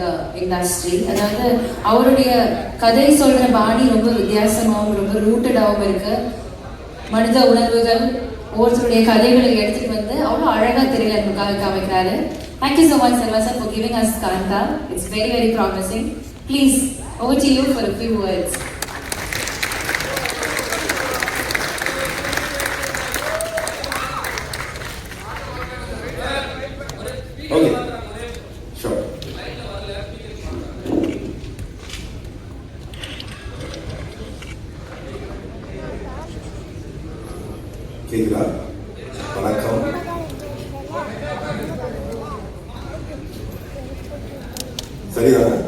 இந்த இண்டஸ்ட்ரி அதாவது அவருடைய கதை சொல்ற பாணி ரொம்ப வித்தியாசமாகவும் ரொம்ப ரூட்டடாகவும் இருக்கு. மனித உணர்வுகள் ஒவ்வொருத்தருடைய கதைகளை எடுத்துட்டு வந்து அவ்வளோ அழகா திரையரங்குக்காக காமிக்கிறாரு. Thank you so much Selva sir for giving us Kaantha it's very very promising please over to you for a few கேட்குறா வணக்கம். சரிதானே?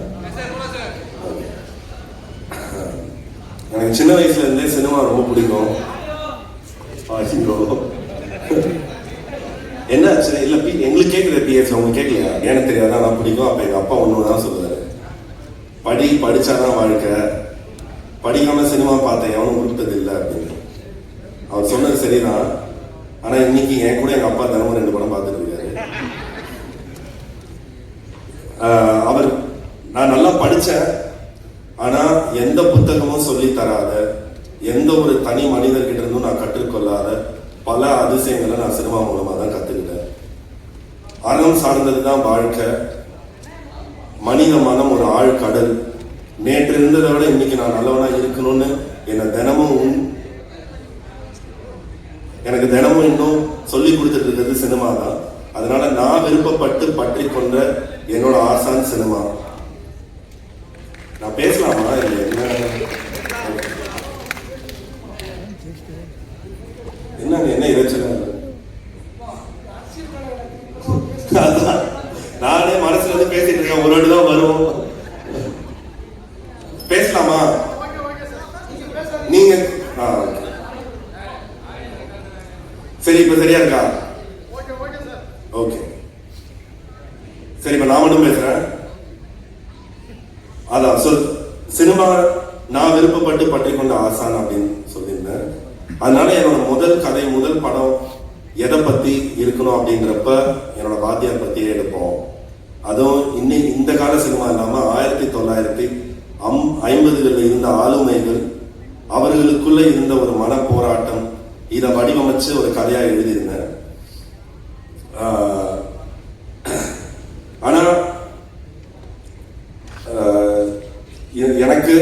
எனக்கு சின்ன வயசுல இருந்தே சினிமா ரொம்ப பிடிக்கும். என்ன ஆச்சு? இல்ல எங்களுக்கு கேட்குற பிஎஸ் அவங்க கேட்கலையா எனக்கு தெரியாதா? நான் பிடிக்கும். அப்ப எங்க அப்பா ஒன்று தான் சொல்லுவாரு. படி படிச்சாதான் வாழ்க்கை. படிக்காம சினிமா பார்த்தேன். எவனும் கொடுத்தது இல்லை அப்படின்னு. அவர் சொன்னது சரிதான். ஆனா இன்னைக்கு என் கூட எங்க அப்பா தினமும் ரெண்டு படம் பார்த்துட்டு இருக்காரு. அவர் நான் நல்லா படிச்சேன். ஆனா எந்த புத்தகமும் சொல்லி தராத எந்த ஒரு தனி மனிதர்கிட்ட இருந்தும் நான் கற்றுக்கொள்ளாத பல அதிசயங்களை நான் சினிமா மூலமா தான் கத்துக்கிட்டேன். அறம் சார்ந்தது தான் வாழ்க்கை. மனித மனம் ஒரு ஆழ்கடல். நேற்று இருந்ததை விட இன்னைக்கு நான் நல்லவனா இருக்கணும்னு என்னை தினமும் எனக்கு தினமும் இன்னும் சொல்லி கொடுத்துட்டு இருக்கிறது சினிமா தான். அதனால நான் விருப்பப்பட்டு பற்றி கொண்ட என்னோட ஆசான் சினிமா நான் பேசலாமா இல்லை என்ன என்னங்க என்ன இறைச்சலா இருக்கு? அதான். நானே மனசுல இருந்து பேசிட்டு இருக்கேன் ஒரு வாட்டி தான் வரும் பேசலாமா நீங்க ஆ, okay. சரி இப்ப சரியா இருக்கா? ஓகே சரி இப்ப நான் மட்டும் பேசுறேன். அதான் சொல் சினிமா நான் விருப்பப்பட்டு பற்றி கொண்ட ஆசான் அப்படின்னு சொல்லியிருந்தேன். அதனால என்னோட முதல் கதை முதல் படம் எதை பத்தி இருக்கணும் அப்படிங்கிறப்ப என்னோட வாத்தியார் பத்தியே எடுப்போம். அதுவும் இன்னி இந்த கால சினிமா இல்லாம ஆயிரத்தி தொள்ளாயிரத்தி அம் ஐம்பதுகளில் இருந்த ஆளுமைகள் அவர்களுக்குள்ள இருந்த ஒரு மன போராட்டம் இதை வடிவமைச்சு ஒரு கதையாக எழுதியிருந்தேன் ஆனால் எனக்கு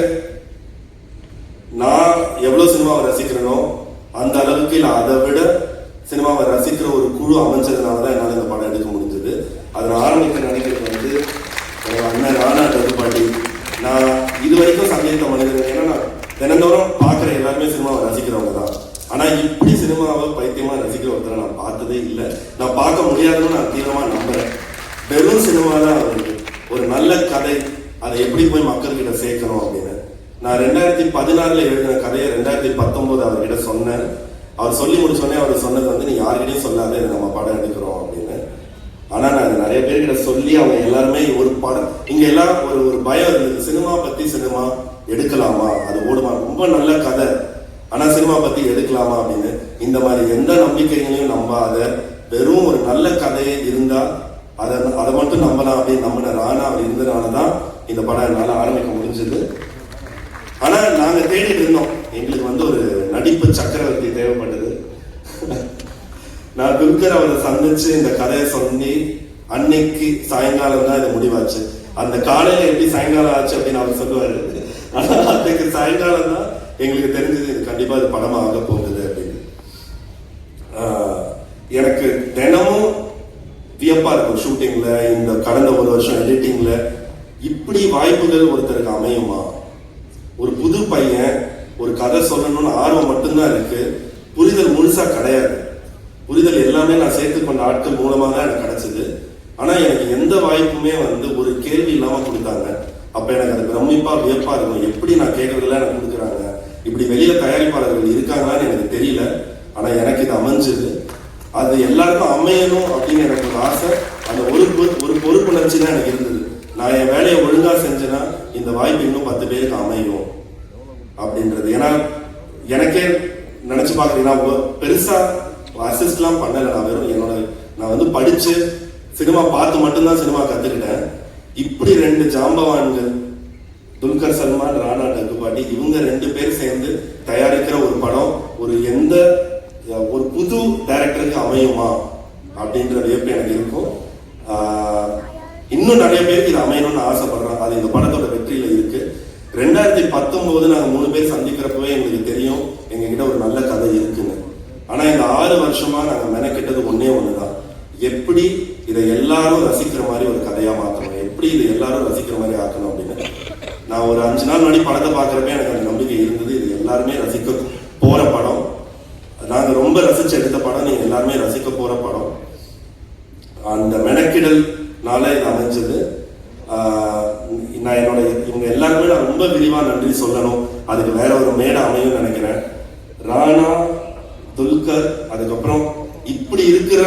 நான் எவ்வளவு சினிமாவை ரசிக்கிறேனோ அந்த அளவுக்கு இல்ல அதை விட சினிமாவை ரசிக்கிற ஒரு குழு அமைஞ்சதுனால தான் என்னால் இந்த படம் எடுக்க முடிஞ்சது அதை நான் ஆரம்பிக்க நினைக்கிறது வந்து என்னோட அண்ணன் ராணா டகுபாட்டி நான் இது வரைக்கும் சங்கீத மனிதன் ஏன்னா நான் தினந்தோறும் பார்க்குற எல்லாருமே சினிமாவை ரசிக்கிறவங்க தான் ஆனா இப்படி சினிமாவை பைத்தியமா ரசிக்கிற ஒருத்தரை நான் பார்த்ததே இல்லை நான் பார்க்க முடியாதுன்னு நான் தீவிரமாக நம்புறேன். வெறும் சினிமா தான் அவருக்கு ஒரு நல்ல கதை அதை எப்படி போய் மக்கள்கிட்ட சேர்க்கணும் அப்படின்னு. நான் ரெண்டாயிரத்தி பதினாறில் எழுதின கதையை ரெண்டாயிரத்தி பத்தொம்போது அவர்கிட்ட சொன்னேன். அவர் சொல்லி முடிச்சோடனே அவர் சொன்னது வந்து நீ யாருக்கிட்டையும் சொல்லாத இதை நம்ம படம் எடுக்கிறோம் அப்படின்னு. ஆனால் நான் நிறைய பேர்கிட்ட சொல்லி அவங்க எல்லாருமே ஒரு படம் இங்கே எல்லாம் ஒரு ஒரு பயம் இருந்தது. சினிமா பற்றி சினிமா எடுக்கலாமா? அது ஓடுமா? ரொம்ப நல்ல கதை. ஆனால் சினிமா பற்றி எடுக்கலாமா அப்படின்னு. இந்த மாதிரி எந்த நம்பிக்கைகளையும் நம்பாத வெறும் ஒரு நல்ல கதையே இருந்தால் அதை அதை மட்டும் நம்பலாம் அப்படின்னு நம்பின ராணா அவர் இருந்ததுனால தான் இந்த படம் என்னால் ஆரம்பிக்க முடிஞ்சது. ஆனால் நாங்கள் தேடிட்டு இருந்தோம். எங்களுக்கு வந்து ஒரு நடிப்பு சக்கரவர்த்தி தேவைப்பட்டது. நான் துல்கர் அவரை சந்திச்சு இந்த கதையை சொல்லி அன்னைக்கு சாயங்காலம் தான் இது முடிவாச்சு. அந்த காலையில எப்படி சாயங்காலம் ஆச்சு அப்படின்னு அவர் சொல்லுவாரு. ஆனால் அன்னைக்கு சாயங்காலம் தான் எங்களுக்கு தெரிஞ்சது இது கண்டிப்பா இது படமாக ஆக போகுது. எனக்கு தினமும் வியப்பா இருக்கும் ஷூட்டிங்ல இந்த கடந்த ஒரு வருஷம் எடிட்டிங்ல இப்படி வாய்ப்புகள் ஒருத்தருக்கு அமையுமா? ஒரு புது பையன் ஒரு கதை சொல்லணும்னு ஆர்வம் மட்டும்தான் இருக்கு. புரிதல் முழுசா கிடையாது. புரிதல் எல்லாமே நான் சேர்த்து கொண்ட ஆட்கள் மூலமாக தான் எனக்கு கிடைச்சது. ஆனா எனக்கு எந்த வாய்ப்புமே வந்து ஒரு கேள்வி இல்லாம கொடுத்தாங்க. அப்ப எனக்கு அது பிரமிப்பா வியப்பா இருக்கும். எப்படி நான் கேட்கறதுல எனக்கு கொடுக்குறாங்க? இப்படி வெளியில தயாரிப்பாளர்கள் இருக்காங்களான்னு எனக்கு தெரியல. ஆனா எனக்கு இது அமைஞ்சது. அது எல்லாருக்கும் அமையணும் அப்படின்னு எனக்கு ஒரு ஆசை. அந்த ஒரு ஒரு பொறுப்புணர்ச்சி தான் எனக்கு இருந்தது. நான் என் வேலையை ஒழுங்காக செஞ்சேன்னா இந்த வாய்ப்பு இன்னும் பத்து பேருக்கு அமையும் அப்படின்றது. ஏன்னா எனக்கே நினச்சி பார்க்குறீங்கன்னா பெருசாக அசிஸ்ட்லாம் பண்ணலை. நான் வெறும் என்னோட நான் வந்து படித்து சினிமா பார்த்து மட்டும்தான் சினிமா கற்றுக்கிட்டேன் இப்படி ரெண்டு ஜாம்பவான்கள் துல்கர் சல்மான் ராணா டக்குபாட்டி இவங்க ரெண்டு பேர் சேர்ந்து தயாரிக்கிற ஒரு படம் ஒரு எந்த ஒரு புது டைரக்டருக்கு அமையுமா அப்படின்ற வியப்பு எனக்கு இருக்கும்? இன்னும் நிறைய பேருக்கு இது அமையணும்னு ஆசைப்படுறேன். அது இந்த படத்தோட வெற்றியில இருக்கு. ரெண்டாயிரத்தி பத்தொன்பது நாங்கள் மூணு பேர் சந்திக்கிறப்பவே எங்களுக்கு தெரியும். எங்ககிட்ட ஒரு நல்ல கதை இருக்குன்னு. ஆனா இந்த ஆறு வருஷமா நாங்க மெனக்கிட்டது ஒன்று ஒண்ணுதான். எப்படி இதை எல்லாரும் ரசிக்கிற மாதிரி ஒரு கதையா மாத்தணும்? எப்படி இதை எல்லாரும் ரசிக்கிற மாதிரி ஆக்கணும் அப்படின்னு. நான் ஒரு அஞ்சு நாள் முன்னாடி படத்தை பார்க்கறப்ப எனக்கு அந்த நம்பிக்கை இருந்தது. இது எல்லாருமே ரசிக்க போற நாங்கள் ரொம்ப ரசிச்சு எடுத்த படம் நீங்க எல்லாருமே ரசிக்க போற படம். அந்த மெனக்கிடல்னால இது அமைஞ்சது. நான் என்னோட இவங்க எல்லாருமே நான் ரொம்ப விரிவா நன்றி சொல்லணும். அதுக்கு வேற ஒரு மேடை அமையும் நினைக்கிறேன். ராணா துல்கர் அதுக்கப்புறம் இப்படி இருக்கிற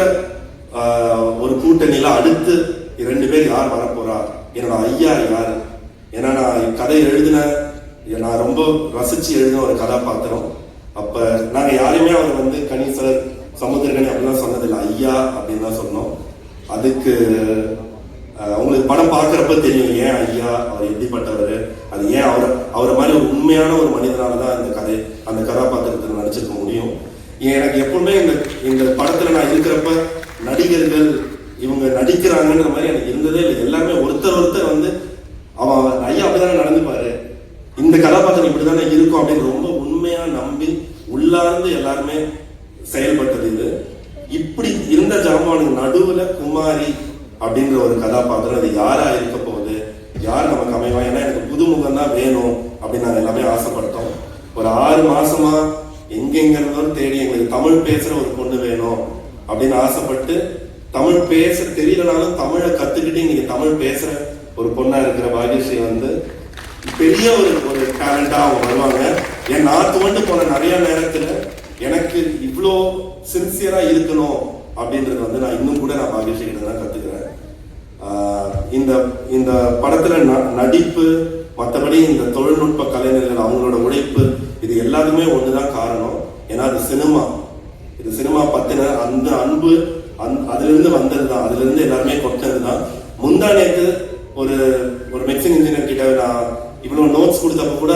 ஒரு கூட்டணியில அடுத்து ரெண்டு பேர் யார் வரப்போறா? என்னோட ஐயா யார்? ஏன்னா நான் கதை எழுதின நான் ரொம்ப ரசிச்சு எழுதின ஒரு கதாபாத்திரம். அப்ப நாங்க யாரையுமே அவர் வந்து கணீசர் சமுத்திரகனி அப்படிலாம் சொன்னதில்லை. ஐயா அப்படின்னு தான் சொன்னோம். அதுக்கு அவங்களுக்கு படம் பார்க்குறப்ப தெரியும் ஏன் ஐயா அவர் எப்படிப்பட்டவர்? அது ஏன் அவர் அவரை மாதிரி ஒரு உண்மையான ஒரு மனிதனால தான் அந்த கதை அந்த கதாபாத்திரத்தில் நடிச்சிருக்க முடியும். எனக்கு எப்பவுமே இந்த இந்த படத்தில் நான் இருக்கிறப்ப நடிகர்கள் இவங்க நடிக்கிறாங்கன்ற மாதிரி எனக்கு இருந்ததே இல்லை எல்லாமே ஒருத்தர் ஒருத்தர் வந்து அவன் ஐயா அப்படிதானே நடந்துப்பாரு இந்த கதாபாத்திரம் இப்படிதானே இருக்கும் அப்படின்னு ரொம்ப உண்மையா நம்பி உள்ளார்ந்து எல்லாருமே செயல்பட்டது இது இப்படி இருந்த ஜாமானுக்கு நடுவுல குமாரி அப்படின்ற பார்த்துட்டு அது யாரா இருக்க போகுது? யார் நமக்கு அமைவா? ஏன்னா எனக்கு புதுமுகம் தான் வேணும் அப்படின்னு நாங்கள் எல்லாமே ஆசைப்பட்டோம். ஒரு ஆறு மாசமா எங்கெங்க தேடி எங்களுக்கு தமிழ் பேசுற ஒரு பொண்ணு வேணும் அப்படின்னு ஆசைப்பட்டு தமிழ் பேச தெரியலனாலும் தமிழை கத்துக்கிட்டு இன்னைக்கு தமிழ் பேசுற ஒரு பொண்ணா இருக்கிற பாகியஸ்ரீ வந்து பெரிய ஒரு ஒரு டேலண்டா அவங்க வருவாங்க. ஏன் நான் துவண்டு போன நிறைய நேரத்துல எனக்கு இவ்வளோ சின்சியரா இருக்கணும் அப்படின்றது வந்து நான் இன்னும் கூட நான் பாகியஸ்ரீ கிட்ட தான் கத்துக்கிறேன். இந்த இந்த படத்துல ந- நடிப்பு மற்றபடி இந்த தொழில்நுட்ப கலைஞர்கள் அவங்களோட உழைப்பு இது எல்லாத்துக்குமே ஒண்ணுதான் காரணம். ஏன்னா அது சினிமா. இது சினிமா பத்தின அந்த அன்பு அந் அதுல இருந்து வந்தது தான் அதுல இருந்து எல்லாருமே கொட்டது தான் முந்தா நேற்று ஒரு ஒரு மெக்சின் இன்ஜினியர் கிட்ட நான் இவ்வளவு நோட்ஸ் கொடுத்தப்ப கூட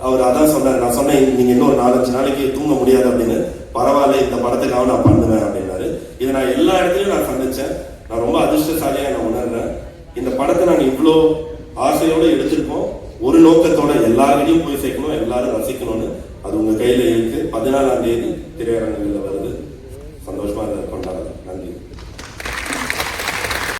அவர் அதான் சொன்னார். நான் சொன்னேன் நீங்க இன்னும் ஒரு நாலஞ்சு நாளைக்கு தூங்க முடியாது அப்படின்னு. பரவாயில்ல இந்த படத்துக்காக நான் பண்ணுவேன் அப்படின்னாரு. இதை நான் எல்லா இடத்துலயும் நான் சந்திச்சேன். நான் ரொம்ப அதிர்ஷ்டசாலியா நான் இந்த படத்தை நாங்கள் இவ்வளோ ஆசையோட எடுத்திருக்கோம். ஒரு நோக்கத்தோட எல்லாருக்கிட்டையும் போய் சேர்க்கணும் எல்லாரும் ரசிக்கணும்னு அது உங்க கையில இருக்கு. பதினாலாம் தேதி திரையரங்குகளில் வருது.